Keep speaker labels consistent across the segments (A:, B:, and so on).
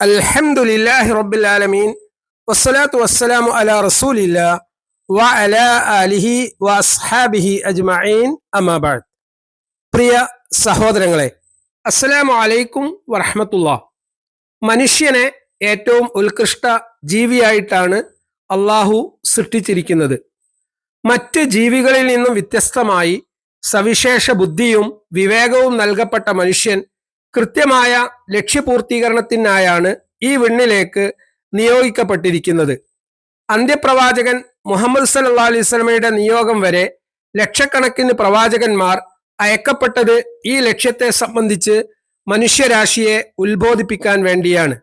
A: അൽഹംദുലില്ലാഹി റബ്ബിൽ ആലമീൻ. വസ്സലാത്തു വസ്സലാമു അലാ റസൂലില്ല വ അല അലിഹി വ അജ്മഈൻ. അമാബാദ് പ്രിയ സഹോദരങ്ങളെ അസ്സലാമു അലൈക്കും വറഹമത്തുള്ള മനുഷ്യനെ ഏറ്റവും ഉത്കൃഷ്ട ജീവിയായിട്ടാണ് അള്ളാഹു സൃഷ്ടിച്ചിരിക്കുന്നത്. മറ്റ് ജീവികളിൽ നിന്നും വ്യത്യസ്തമായി സവിശേഷ ബുദ്ധിയും വിവേകവും നൽകപ്പെട്ട മനുഷ്യൻ കൃത്യമായ ലക്ഷ്യപൂർത്തീകരണത്തിനായാണ് ഈ വിണ്ണിലേക്ക് നിയോഗിക്കപ്പെട്ടിരിക്കുന്നത്. അന്ത്യപ്രവാചകൻ മുഹമ്മദ് സല്ലാ അലൈഹി സ്വലമയുടെ നിയോഗം വരെ ലക്ഷക്കണക്കിന് പ്രവാചകന്മാർ അയക്കപ്പെട്ടത് ഈ ലക്ഷ്യത്തെ സംബന്ധിച്ച് മനുഷ്യരാശിയെ ഉത്ബോധിപ്പിക്കാൻ വേണ്ടിയാണ്.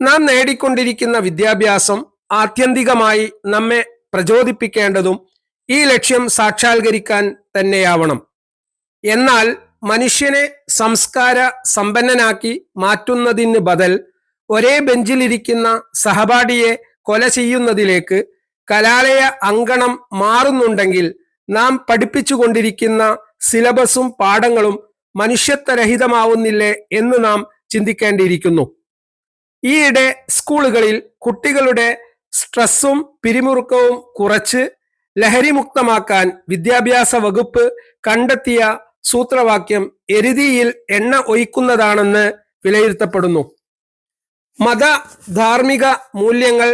A: നാം നേടിക്കൊണ്ടിരിക്കുന്ന വിദ്യാഭ്യാസം ആത്യന്തികമായി നമ്മെ പ്രചോദിപ്പിക്കേണ്ടതും ഈ ലക്ഷ്യം സാക്ഷാത്കരിക്കാൻ തന്നെയാവണം. എന്നാൽ മനുഷ്യനെ സംസ്കാര സമ്പന്നനാക്കി മാറ്റുന്നതിന് ബദൽ ഒരേ ബെഞ്ചിലിരിക്കുന്ന സഹപാഠിയെ കൊല ചെയ്യുന്നതിലേക്ക് കലാലയ അങ്കണം മാറുന്നുണ്ടെങ്കിൽ നാം പഠിപ്പിച്ചുകൊണ്ടിരിക്കുന്ന സിലബസും പാഠങ്ങളും മനുഷ്യത്വരഹിതമാവുന്നില്ലേ എന്ന് നാം ചിന്തിക്കേണ്ടിയിരിക്കുന്നു. ഈയിടെ സ്കൂളുകളിൽ കുട്ടികളുടെ സ്ട്രെസ്സും പിരിമുറുക്കവും കുറച്ച് ലഹരിമുക്തമാക്കാൻ വിദ്യാഭ്യാസ വകുപ്പ് കണ്ടെത്തിയ സൂത്രവാക്യം എരുതിയിൽ എണ്ണ ഒഴിക്കുന്നതാണെന്ന് വിലയിരുത്തപ്പെടുന്നു. മത ധാർമ്മിക മൂല്യങ്ങൾ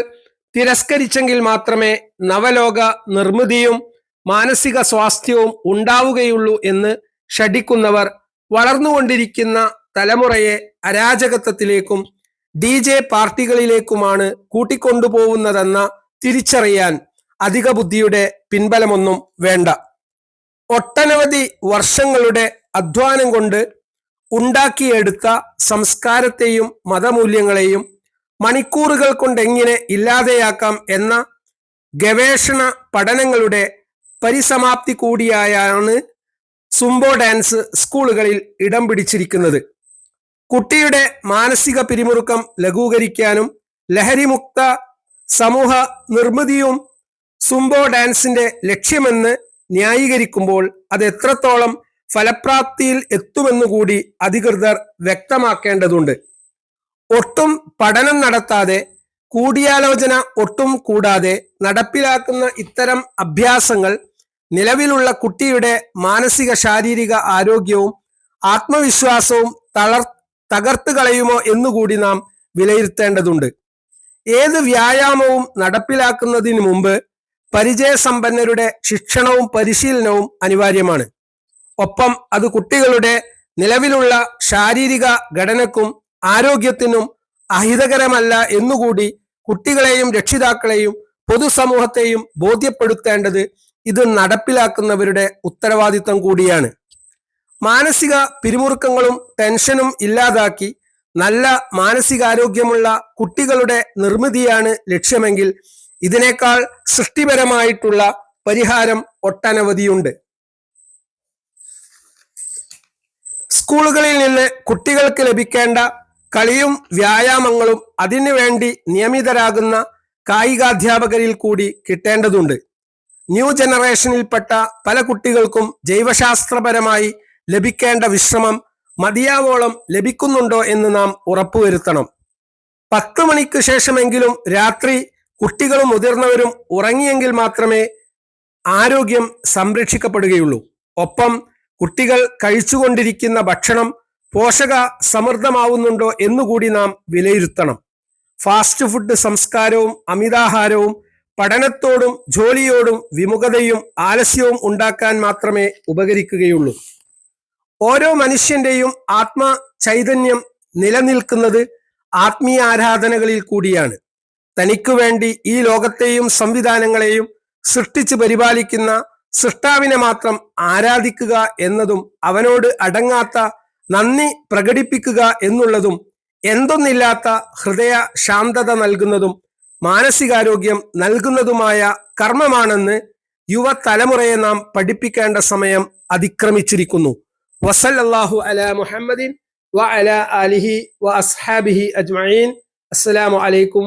A: തിരസ്കരിച്ചെങ്കിൽ മാത്രമേ നവലോക നിർമ്മിതിയും മാനസിക സ്വാസ്ഥ്യവും ഉണ്ടാവുകയുള്ളൂ എന്ന് ഷടിക്കുന്നവർ വളർന്നുകൊണ്ടിരിക്കുന്ന തലമുറയെ അരാജകത്വത്തിലേക്കും ഡി ജെ പാർട്ടികളിലേക്കുമാണ് കൂട്ടിക്കൊണ്ടുപോകുന്നതെന്ന തിരിച്ചറിയാൻ അധിക ബുദ്ധിയുടെ പിൻബലമൊന്നും വേണ്ട. ഒട്ടനവധി വർഷങ്ങളുടെ അധ്വാനം കൊണ്ട് ഉണ്ടാക്കിയെടുത്ത സംസ്കാരത്തെയും മതമൂല്യങ്ങളെയും മണിക്കൂറുകൾ കൊണ്ട് എങ്ങനെ ഇല്ലാതെയാക്കാം എന്ന ഗവേഷണ പഠനങ്ങളുടെ പരിസമാപ്തി കൂടിയായാണ് സുംബോ ഡാൻസ് സ്കൂളുകളിൽ ഇടം പിടിച്ചിരിക്കുന്നത്. കുട്ടിയുടെ മാനസിക പിരിമുറുക്കം ലഘൂകരിക്കാനും ലഹരിമുക്ത സമൂഹ നിർമ്മിതിയും സുംബോ ഡാൻസിന്റെ ലക്ഷ്യമെന്ന് ന്യായീകരിക്കുമ്പോൾ അത് എത്രത്തോളം ഫലപ്രാപ്തിയിൽ എത്തുമെന്നുകൂടി അധികൃതർ വ്യക്തമാക്കേണ്ടതുണ്ട്. ഒട്ടും പഠനം നടത്താതെ കൂടിയാലോചന ഒട്ടും കൂടാതെ നടപ്പിലാക്കുന്ന ഇത്തരം അഭ്യാസങ്ങൾ നിലവിലുള്ള കുട്ടിയുടെ മാനസിക ശാരീരിക ആരോഗ്യവും ആത്മവിശ്വാസവും തളർ തകർത്തു കളയുമോ എന്നുകൂടി നാം വിലയിരുത്തേണ്ടതുണ്ട്. ഏത് വ്യായാമവും നടപ്പിലാക്കുന്നതിന് മുമ്പ് പരിചയസമ്പന്നരുടെ ശിക്ഷണവും പരിശീലനവും അനിവാര്യമാണ്. ഒപ്പം അത് കുട്ടികളുടെ നിലവിലുള്ള ശാരീരിക ഘടനക്കും ആരോഗ്യത്തിനും അഹിതകരമല്ല എന്നുകൂടി കുട്ടികളെയും രക്ഷിതാക്കളെയും പൊതുസമൂഹത്തെയും ബോധ്യപ്പെടുത്തേണ്ടത് ഇത് നടപ്പിലാക്കുന്നവരുടെ ഉത്തരവാദിത്തം കൂടിയാണ്. മാനസിക പിരിമുറുക്കങ്ങളും ടെൻഷനും ഇല്ലാതാക്കി നല്ല മാനസികാരോഗ്യമുള്ള കുട്ടികളുടെ നിർമ്മിതിയാണ് ലക്ഷ്യമെങ്കിൽ ഇതിനേക്കാൾ സൃഷ്ടിപരമായിട്ടുള്ള പരിഹാരം ഒട്ടനവധിയുണ്ട്. സ്കൂളുകളിൽ നിന്ന് കുട്ടികൾക്ക് ലഭിക്കേണ്ട കളിയും വ്യായാമങ്ങളും അതിനുവേണ്ടി നിയമിതരാകുന്ന കായികാധ്യാപകരിൽ കൂടി കിട്ടേണ്ടതുണ്ട്. ന്യൂ ജനറേഷനിൽപ്പെട്ട പല കുട്ടികൾക്കും ജൈവശാസ്ത്രപരമായി ലഭിക്കേണ്ട വിശ്രമം മതിയാവോളം ലഭിക്കുന്നുണ്ടോ എന്ന് നാം ഉറപ്പുവരുത്തണം. പത്ത് മണിക്ക് ശേഷമെങ്കിലും രാത്രി കുട്ടികളും മുതിർന്നവരും ഉറങ്ങിയെങ്കിൽ മാത്രമേ ആരോഗ്യം സംരക്ഷിക്കപ്പെടുകയുള്ളൂ. ഒപ്പം കുട്ടികൾ കഴിച്ചുകൊണ്ടിരിക്കുന്ന ഭക്ഷണം പോഷക സമൃദ്ധമാവുന്നുണ്ടോ എന്നുകൂടി നാം വിലയിരുത്തണം. ഫാസ്റ്റ് ഫുഡ് സംസ്കാരവും അമിതാഹാരവും പഠനത്തോടും ജോലിയോടും വിമുഖതയും ആലസ്യവും ഉണ്ടാക്കാൻ മാത്രമേ ഉപകരിക്കുകയുള്ളൂ. ഓരോ മനുഷ്യന്റെയും ആത്മ ചൈതന്യം നിലനിൽക്കുന്നത് ആത്മീയ ആരാധനകളിൽ കൂടിയാണ്. തനിക്കു വേണ്ടി ഈ ലോകത്തെയും സംവിധാനങ്ങളെയും സൃഷ്ടിച്ചു പരിപാലിക്കുന്ന സൃഷ്ടാവിനെ മാത്രം ആരാധിക്കുക എന്നതും അവനോട് അടങ്ങാത്ത നന്ദി പ്രകടിപ്പിക്കുക എന്നുള്ളതും എന്തൊന്നില്ലാത്ത ഹൃദയ ശാന്തത നൽകുന്നതും മാനസികാരോഗ്യം നൽകുന്നതുമായ കർമ്മമാണെന്ന് യുവതലമുറയെ നാം പഠിപ്പിക്കേണ്ട സമയം അതിക്രമിച്ചിരിക്കുന്നു. വസല്ലാഹു അല മുഹമ്മദിൻ വ അല അലിഹി വ അസ്ഹാബിഹി അജ്മഈൻ. അസ്സലാമു അലൈക്കും